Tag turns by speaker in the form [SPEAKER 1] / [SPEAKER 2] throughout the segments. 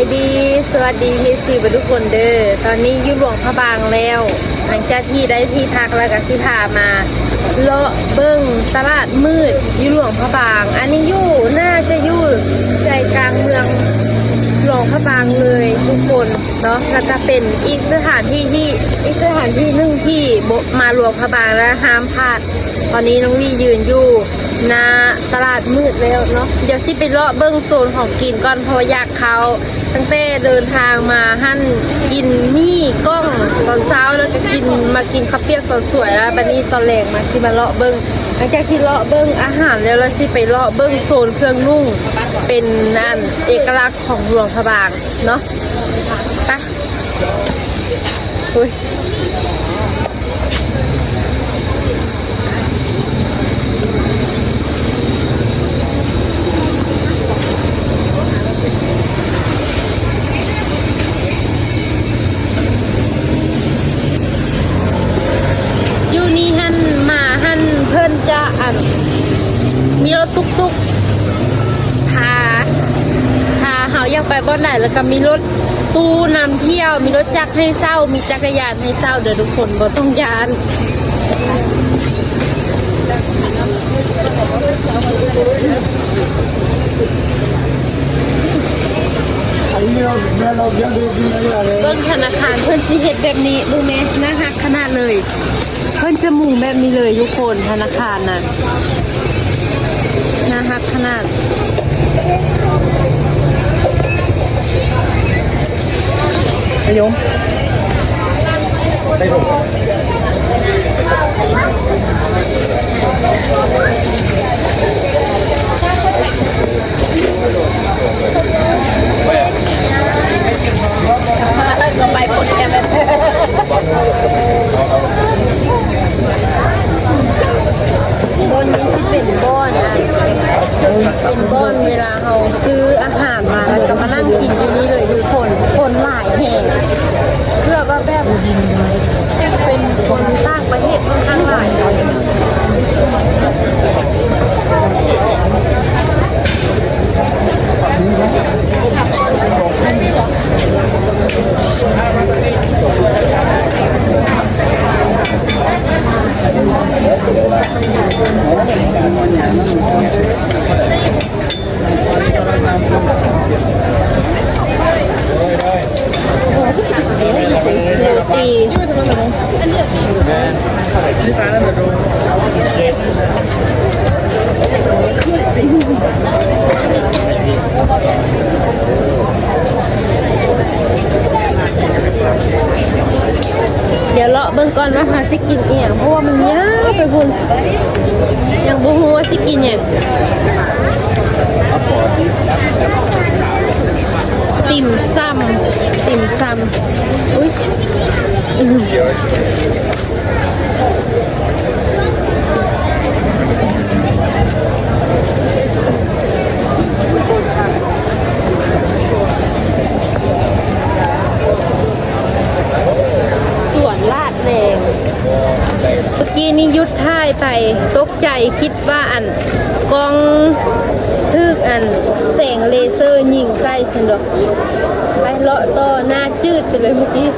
[SPEAKER 1] ายดี สวัสดีพีซีบทุกคนเด้อ ตอนนี้อยุ่หลวงพระบางแล้ว หลังจากที่ได้ที่พักแล้วก็ที่พามาเลาะเบิ้งตลาดมืดอยุ่หลวงพระบาง อันนี้อยู่น่าจะอยู่ใจกลางเมืองหลวงพระบางเลยทุกคนเนาะแล้วก็เป็นอีกสถานที่ที่อีกสถานที่หนึ่งที่มาหลวงพระบางแล้วห้ามพลาด ตอนนี้น้องวียืนอยู่ นาตลาดมืดแล้วเนาะเดี๋ยวสิไปเลาะเบิ้งโซนของกินก่อนเพราะอยากเขาตั้งแต่เดินทางมาหั่นกินมี่ก้องตอนเช้าแล้วก็กินมากินข้าวเปียกตอนสวยแล้วบัดนี้ตอนแรงมาสิมาเลาะเบิ้งหลังจากที่เลาะเบิ้งอาหารแล้วเราสิไปเลาะเบิ้งโซนเครื่องนุ่งเป็นนั่นเอกลักษณ์ของหลวงพระบางเนาะไปอุ้ยนี่หันมาหันเพิ่นจะอัน มีรถตุกตุกพาพาเฮาอยา กไปบ่อนไหนแล้วก็มีรถตู้นำเที่ยว มีรถจักรให้เช่ามีจักรยานให้เช่าเดี๋ยวทุกคนบ่ต้องยานเบิ้งธนาคารเพิ่นสิเฮ็ดแบบนี้ดูแม่น่าฮักขนาดเลย เพิ่นจมู่แบบนี้เลยทุกคนธนาคารน่ะน่าฮักขนาด
[SPEAKER 2] ไอ้โยมได้ถูก
[SPEAKER 1] ก็ไปผลแกมันบอนนี้สิเป็นบ้อนอะ เป็นบ้อนเวลาเราซื้ออาหารมาแล้วก็มานั่งกินอยู่นี่เลยทุกคน คนหลายแห่งเพื่อว่าแบบเป็นคนต่างประเทศค่อนข้างหลายเลย โรตี เดี๋ยวเลาะเบิ่งก่อนว่าหาสิกินเอียงเพราะว่ามันยาวไปพุ่นยังบ่ฮู้ว่าสิกินหยังติ่มซำติ่มซำอุ้ย สวนลาดแรงเมื่อกี้นี่ยุดท่ายไป ตกใจคิดว่าอันกล้องทึกอันแสงเลเซอร์ยิงใส่ฉันดอกไปเลาะต่อหน้าจืดไปเลยเมื่อกี้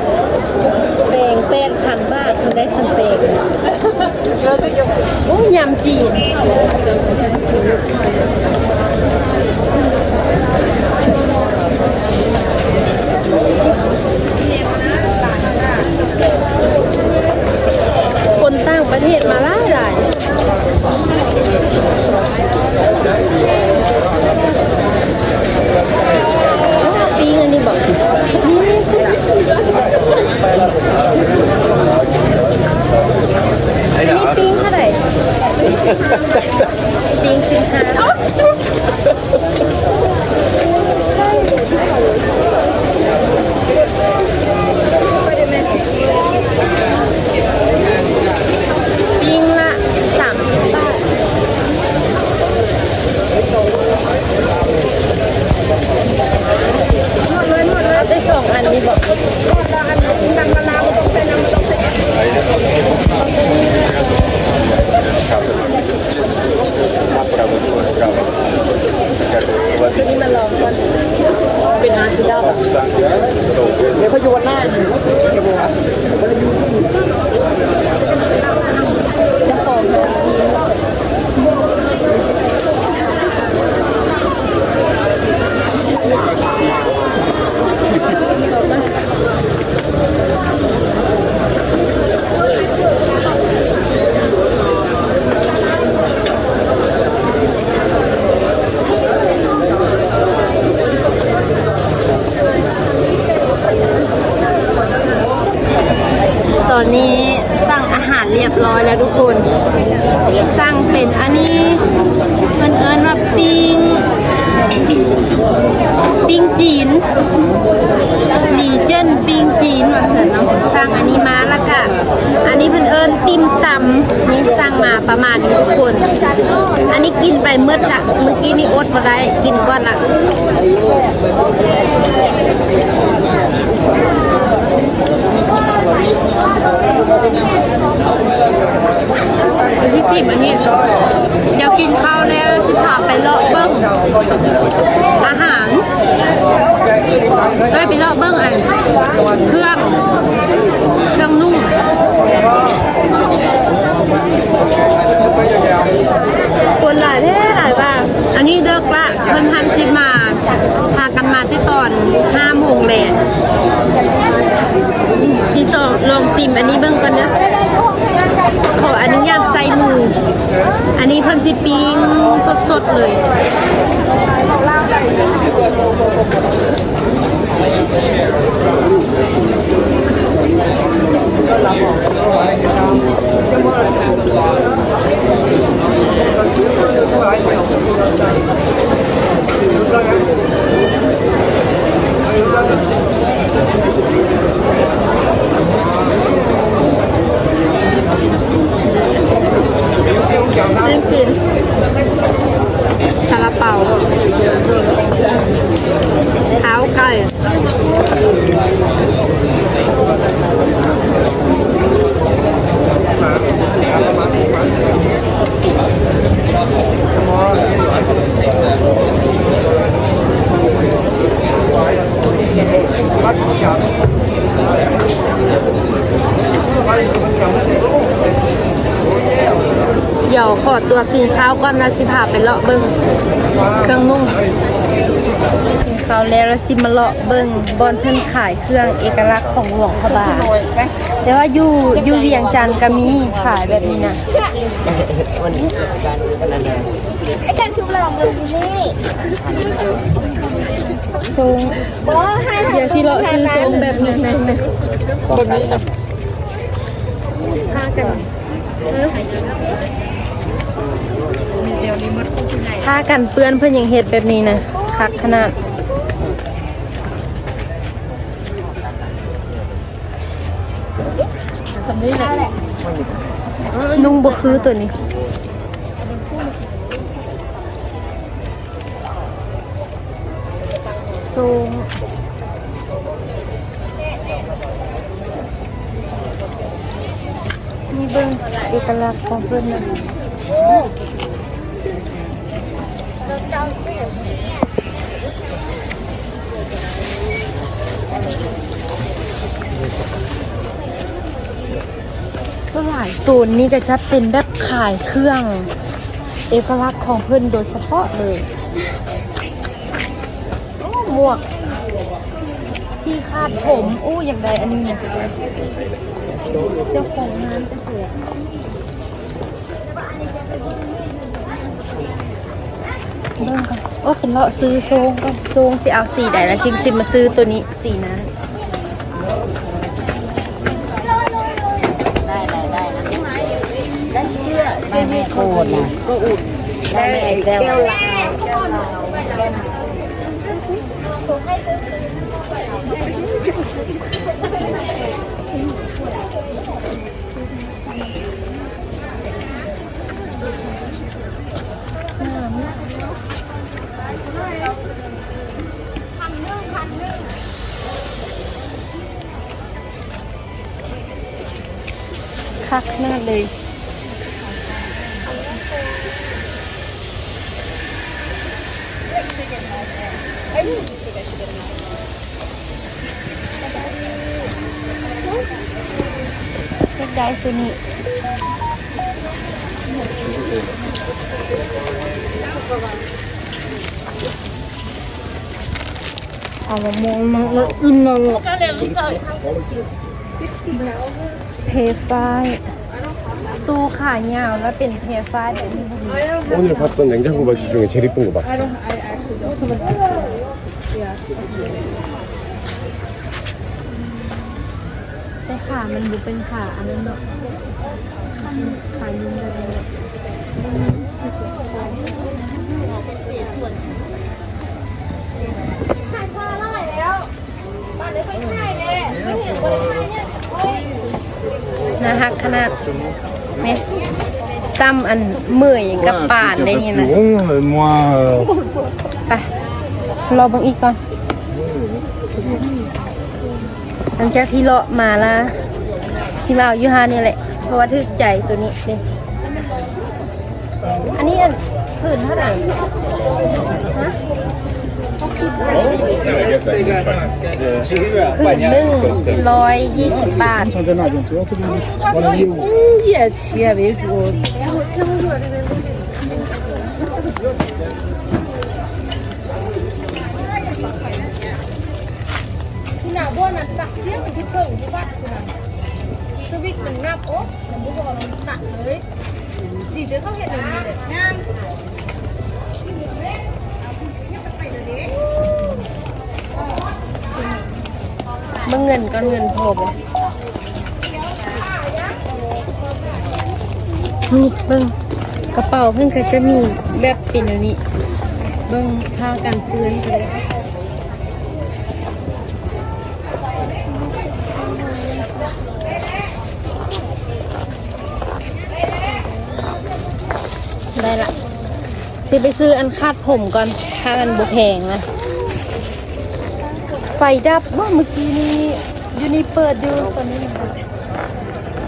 [SPEAKER 1] แปลงแป้งพันบาทมันได้พันแปลงเราก็จะโอ้ยำจีนคนต่างประเทศมาหลา Спасибо. งจีนว่าสันเนาะสั่งอันนี้มาแล้วก็อันนี้เพิ่นเอิญติมซำนี่สั่งมาประมาณนี้ทุกคน อันนี้กินไปเมื่อละเมื่อกี้นี่อดมาได้กินก่อนละพี่สิบอันนี้เดี๋ยวกินข้าวแล้วสิพาไปเลาะเบิ้งอาหาร เอ้ยไปเลาะเบิ้งอันเครื่อง เครื่องนุ่งคนหลายแท้หลายว่างอันนี้เดิกละเพิ่นพันสิมาพากันมาที่ตอน5โมงแลงที่สองลองซิมอันนี้เบิ่งกันเด้อขอ อันนี้เพิ่นสิปิ้งสดๆเลย ซึ่งกินซาลาเปา เท้าไก่เดี๋ยวขอตัวกินข้าวก่อนนะสิพาไปเลาะเบิ้งเครื่องนุ่ง กินข้าแล้วแล้วสิมาเลาะเบิงบอนเพิ่นขายเครื่องเอกลักษณ์ของหลวงพระบางแต่ว่าอยู่อยู่เวียงจันทน์ก็มีขายแบบนี้นะ
[SPEAKER 3] ไอ้การทุบเราเมืองที่นี่
[SPEAKER 1] ทรง
[SPEAKER 3] บอกให้
[SPEAKER 1] เดี๋ยวสิเลาะซื้อทรงแบบนี้นะ
[SPEAKER 2] คนนี้นะ
[SPEAKER 1] พากันถ้ากันเปื้อนเพื่อนยังเห็ดแบบนี้นะคักขนาด
[SPEAKER 3] สำนีแหละ
[SPEAKER 1] นุ่งบ่คือตัวนี้ทรงนี่เบิ่งเอกลักษณ์ของเพื่อนนะก็หลาย ตูนนี่ก็จะเป็นแบบขายเครื่อง เอกลักษณ์ของเพื่อนโดยเฉพาะเลยหมวก ที่คาดผมโอ้อย่างใดอันนี้เนี่ยเจ้าของงานจะเสียเบิ่งกันโอ้เป็นเลาะซื้อทรงก็ทรงสิเอาสีใดแล้วจริงสิมาซื้อตัวนี้สีนั้น
[SPEAKER 4] ไม่ไม่โกรธนะก็อุดได้ไอ้แก้วลา
[SPEAKER 1] คักหน้าเลย เล็กได้ตัวนี้เอามามองมันแล้วอึนมาหมดเพไฟตู้ขายาวแล้วเป็นเพไฟแบบนี้พอดี
[SPEAKER 5] 오늘 봤던 냉장고 바지 중에 제일 이쁜 거 봤
[SPEAKER 1] ขามันดูเป็นขาอันนั้นเนาะขายุ่งเลย
[SPEAKER 3] ขายพออร่อยแล้วตอนนี้ไปขายเลยไม่เห็นคนขายเนี่ยโอ้ย
[SPEAKER 1] นะฮักขนาดไหมซ้ำอันเมื่อยกับป่านได้นี่นะ
[SPEAKER 5] moi.
[SPEAKER 1] ไปรอเบังอีกก่อนห ลังจากที่เลาะมาละสิมาเอายูฮานี่แหละ เพราะว่าทึกใจตัวนี้นี่อันนี้อันผืนเท่าไหร่ฮะหกสิบผืนหนึ่งร้อยยี่สิบบาท
[SPEAKER 4] อู้เห
[SPEAKER 1] ยียดเชียร์ไปดู เสี้ยมันที่เพิ่งที่วัดคุณน่ะสวิกมันงับโอ๊ะมันบุกบอกมันตัดเลยสีเดี๋ยวเขาเห็นอย่างนี้เลยงามเมื่อเงินก็เงินพอบ่นี่เบิ้งกระเป๋าเพิ่งก็จะมีแบบเป็นอันนี้ เบิ้งผ้ากันเปื้อนเลย ได้ละสิไปซื้ออันคาดผมก่อนถ้ามันบุแพงนะ ไฟดับว่าเมื่อกี้นี้ยูนี่เปิดอยู่ตอนนี้ยังเปิด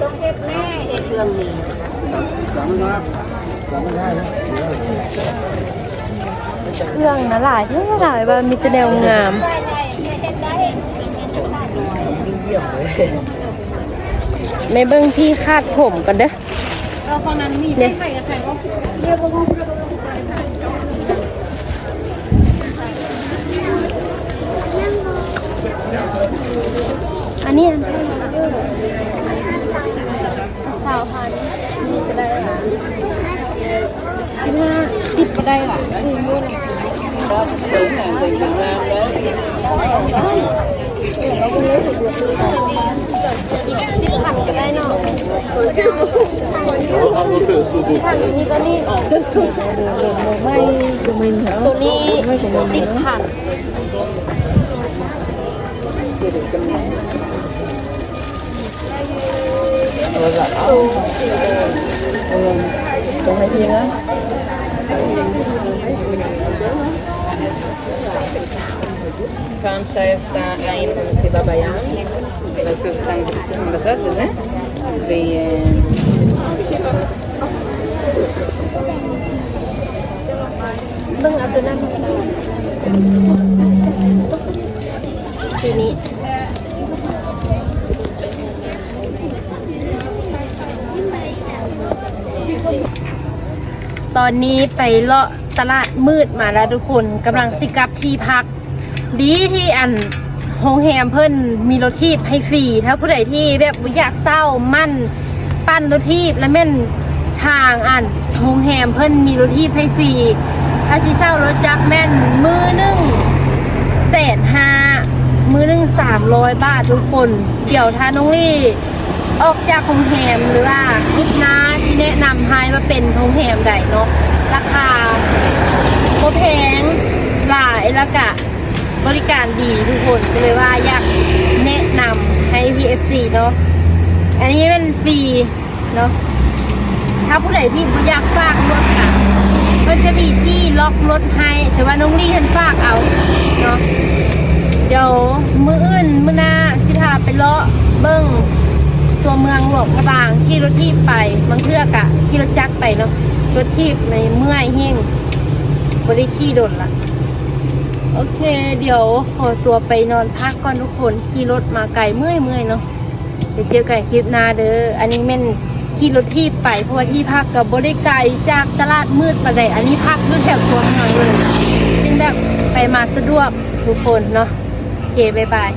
[SPEAKER 4] ต้องเฮ็ดแม่เฮ็ดเรื่องนี้
[SPEAKER 1] เครื่องนะหลายเท่าหลายว่ามีแต่แนวงามไม่เบิ่งที่คาดผมกันเด้อ
[SPEAKER 3] เออฝั่งนั้นมี
[SPEAKER 1] เนี่ย
[SPEAKER 3] ไข่กับไข่ก็เรียกว่าห้องพุทธกร
[SPEAKER 1] อันนี้อันสาวพันนี่ก็ได้ค่ะสิบห้าสิบก็ได้ค่ะอืมนู่นได้เนาะ ทางนี้ก็นี่จะสุด
[SPEAKER 4] ไม่ก็ไม่เหรอ
[SPEAKER 1] ตัวนี้สิบพัน
[SPEAKER 4] ตรงไหนเพียงอะ
[SPEAKER 6] Kamsa está aí para você babayan. Mas que sangue basat, né? Vem
[SPEAKER 1] เบิ่งเอาตัวนั้นทีนี้ตอนนี้ไปเลาะตลาดมืดมาแล้วทุกคนกำลังสิกับที่พัก ดีที่อัน โรงแรมเพิ่นมีรถทีบให้ฟรีถ้าผู้ใดที่แบบอยากเศร้ามั่นปั้นรถทีบและแม่นทางอันโรงแรมเพิ่นมีรถทีบให้ฟรีถ้าสิเศร้ารถจักรแม่นมือหนึงแสนห้ามือหนึงสามร้อยบาททุกคนเดี๋ยวถ้าน้องลี่ออกจากโรงแรมหรือว่าคิดนะที่แนะนำให้ว่าเป็นโรงแรมใดเนาะราคาโคแพงหลายแล้วก็ บริการดีทุกคนก็เลยว่าอยากแนะนำให้ PFC เนาะอันนี้มันฟรีเนาะถ้าผู้ใดที่บ่อยากฝากรถค่ะก็จะมีที่ล็อกรถให้ แต่ว่าน้องลี่ท่านฝากเอาเนาะเดี๋ยวมืออื่นมือหน้าสิทาไปเลาะเบิ้งตัวเมืองหลวงพระบางขี่รถทีบไปบางเทือกอะขี่รถจักรไปเนาะรถทีบในเมื่อยเฮงบริขี่โดนละ โอเค เดี๋ยวขอตัวไปนอนพักก่อนทุกคนขี่รถมาไกลเมื่อยเมื่อยเนาะเดี๋ยวเจอกันคลิปหน้าเด้ออันนี้แม่นขี่รถที่ไปเพราะว่าที่พักกับบริไกลจากตลาดมืดมาได้อันนี้พักด้วยแถวตัวเมืองเลยจึงแบบไปมาสะดวกทุกคนเนาะโอเคบ๊ายบาย